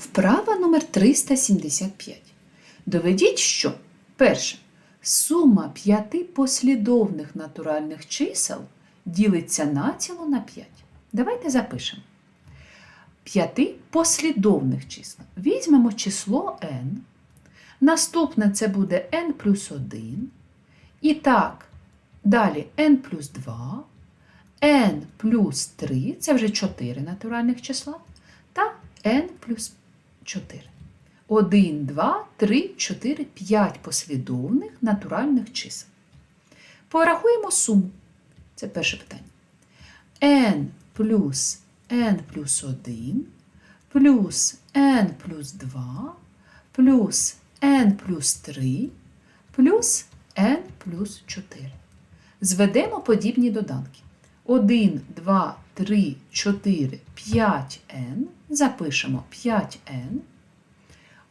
Вправа номер 375. Доведіть, що перше. Сума п'яти послідовних натуральних чисел ділиться націло на 5. Давайте запишемо. П'яти послідовних чисел. Візьмемо число n. Наступне це буде n плюс 1. І так, далі n плюс 2, n плюс 3, це вже 4 натуральних числа, та n плюс 4. 1, 2, 3, 4, 5 послідовних натуральних чисел. Порахуємо суму. Це перше питання. n плюс n плюс 1 плюс n плюс 2 плюс n плюс 3 плюс n плюс 4. Зведемо подібні доданки. 1, 2, 3, 4, 5n. Запишемо 5n.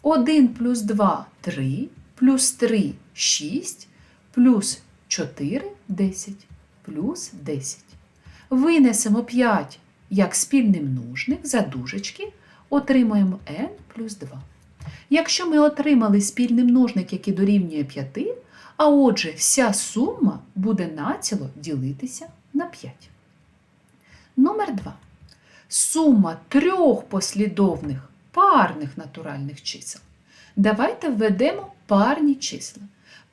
1 плюс 2 3, плюс 3 6, плюс 4 10, плюс 10. Винесемо 5 як спільний множник за дужечки, отримаємо n плюс 2. Якщо ми отримали спільний множник, який дорівнює 5, а отже, вся сума буде націло ділитися на 5. Номер 2. Сума трьох послідовних парних натуральних чисел. Давайте введемо парні числа.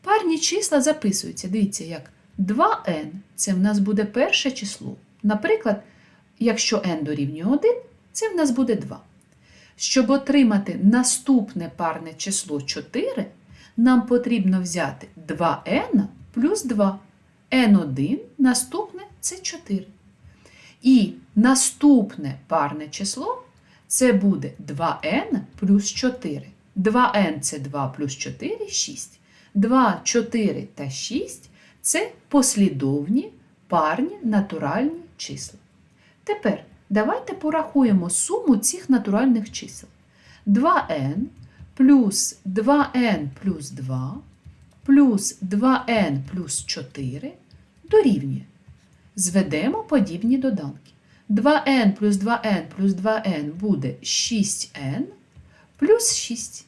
Парні числа записуються, дивіться, як 2n це в нас буде перше число. Наприклад, якщо n дорівнює 1, це в нас буде 2. Щоб отримати наступне парне число 4, нам потрібно взяти 2n плюс 2. n1 наступне це 4. І наступне парне число це буде 2n плюс 4. 2n це 2 плюс 4 6. 2, 4 та 6 це послідовні парні натуральні числа. Тепер давайте порахуємо суму цих натуральних чисел. 2n плюс 2n плюс 2 плюс 2n плюс 4 дорівнює. Зведемо подібні доданки. 2n плюс 2n плюс 2n буде 6n плюс 6.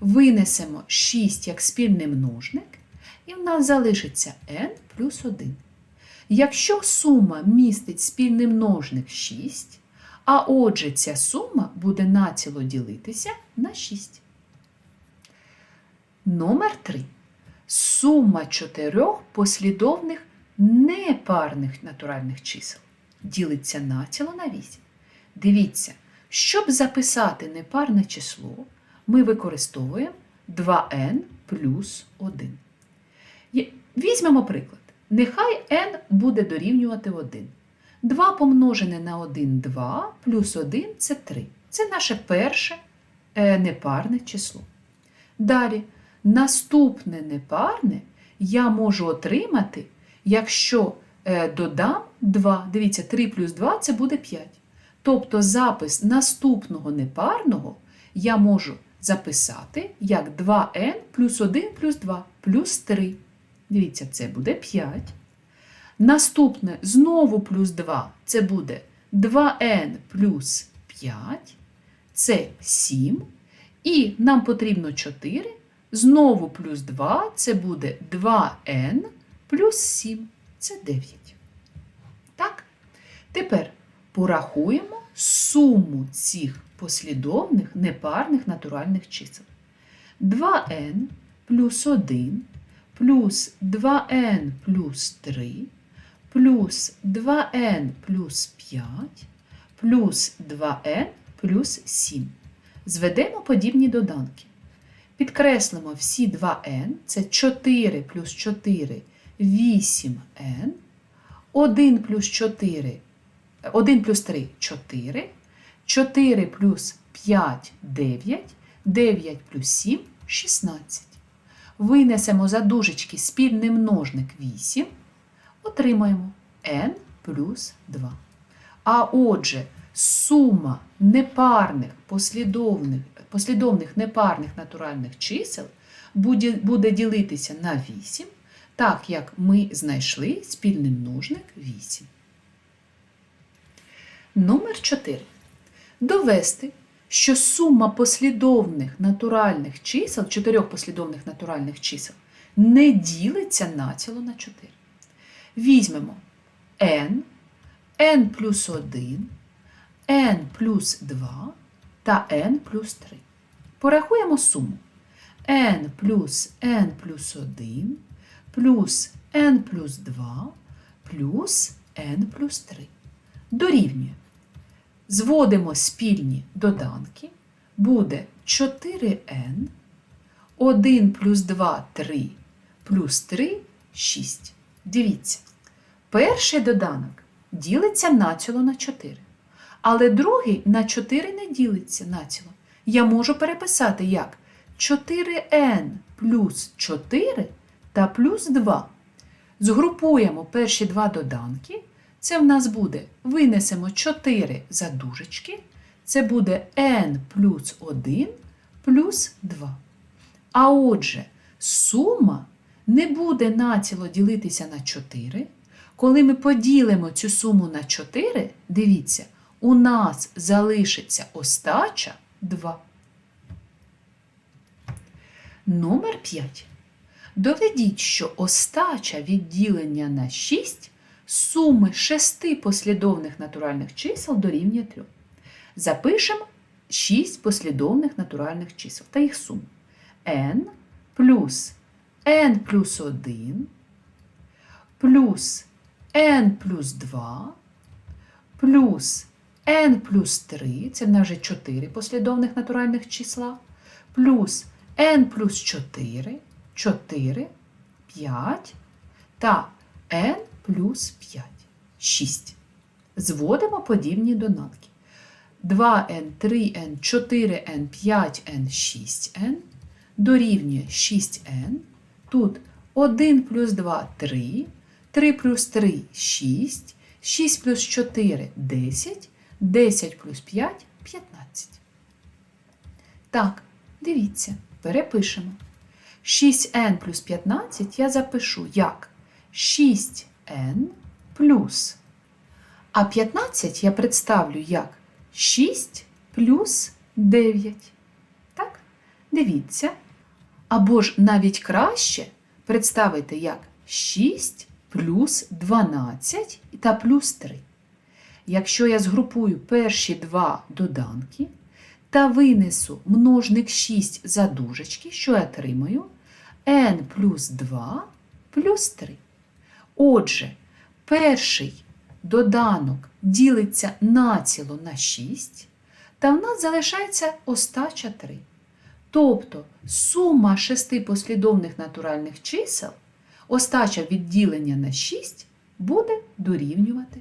Винесемо 6 як спільний множник, і в нас залишиться n плюс 1. Якщо сума містить спільний множник 6, а отже ця сума буде націло ділитися на 6. Номер 3. Сума чотирьох послідовних непарних натуральних чисел ділиться націло на 8. Дивіться, щоб записати непарне число, ми використовуємо 2n плюс 1. Візьмемо приклад. Нехай n буде дорівнювати 1. 2 помножене на 1 2, плюс 1 це 3. Це наше перше е, непарне число. Далі, наступне непарне я можу отримати, якщо е, додам 2. Дивіться, 3 плюс 2 це буде 5. Тобто запис наступного непарного я можу записати як 2n плюс 1 плюс 2 плюс 3. Дивіться, це буде 5. Наступне знову плюс 2 це буде 2n плюс 5, це 7. І нам потрібно 4. Знову плюс 2 це буде 2n плюс 7, це 9. Так? Тепер порахуємо суму цих послідовних непарних натуральних чисел. 2n плюс 1 плюс 2n плюс 3 плюс 2n плюс 5 плюс 2n плюс 7. Зведемо подібні доданки. Підкреслимо всі 2n, це 4 плюс 4 8n, 1 плюс 4, 1 плюс 3 4, 4 плюс 5 9, 9 плюс 7 16. Винесемо за дужечки спільний множник 8, отримаємо n плюс 2. А отже, сума непарних послідовних, послідовних непарних натуральних чисел буде, буде ділитися на 8, так як ми знайшли спільний множник 8. Номер 4. Довести, що сума послідовних натуральних чисел, чотирьох послідовних натуральних чисел, не ділиться націло на 4. Візьмемо n, n плюс 1, n плюс 2 та n плюс 3. Порахуємо суму. n плюс n плюс 1 плюс n плюс 2 плюс n плюс 3. Дорівнює. Зводимо спільні доданки. Буде 4n, 1 плюс 2 3 плюс 3 6. Дивіться. Перший доданок ділиться націло на 4. Але другий на 4 не ділиться націло. Я можу переписати як 4n плюс 4 та плюс 2. Згрупуємо перші два доданки. Це в нас буде, винесемо 4 за дужечки. Це буде n плюс 1 плюс 2. А отже, сума не буде націло ділитися на 4. Коли ми поділимо цю суму на 4, дивіться, у нас залишиться остача 2. Номер 5. Доведіть, що остача відділення на 6 суми шести послідовних натуральних чисел дорівнює 3. Запишемо 6 послідовних натуральних чисел та їх суму. n плюс n плюс 1 плюс n плюс 2 плюс n плюс 3, це в нас вже 4 послідовних натуральних числа, плюс n плюс 4, 4, 5 та n плюс 5, 6. Зводимо подібні доданки. 2n, 3n, 4n, 5n, 6n дорівнює 6n. Тут 1 плюс 2 3, 3 плюс 3 6, 6 плюс 4 10, 10 плюс 5 15. Так, дивіться, перепишемо. 6n плюс 15 я запишу як 6n плюс. А 15 я представлю як 6 плюс 9. Так? Дивіться. Або ж навіть краще представити як 6 плюс 12 та плюс 3. Якщо я згрупую перші два доданки та винесу множник 6 за дужечки, що я отримаю? n плюс 2 плюс 3. Отже, перший доданок ділиться націло на 6, та в нас залишається остача 3. Тобто сума шести послідовних натуральних чисел, остача відділення на 6 буде дорівнювати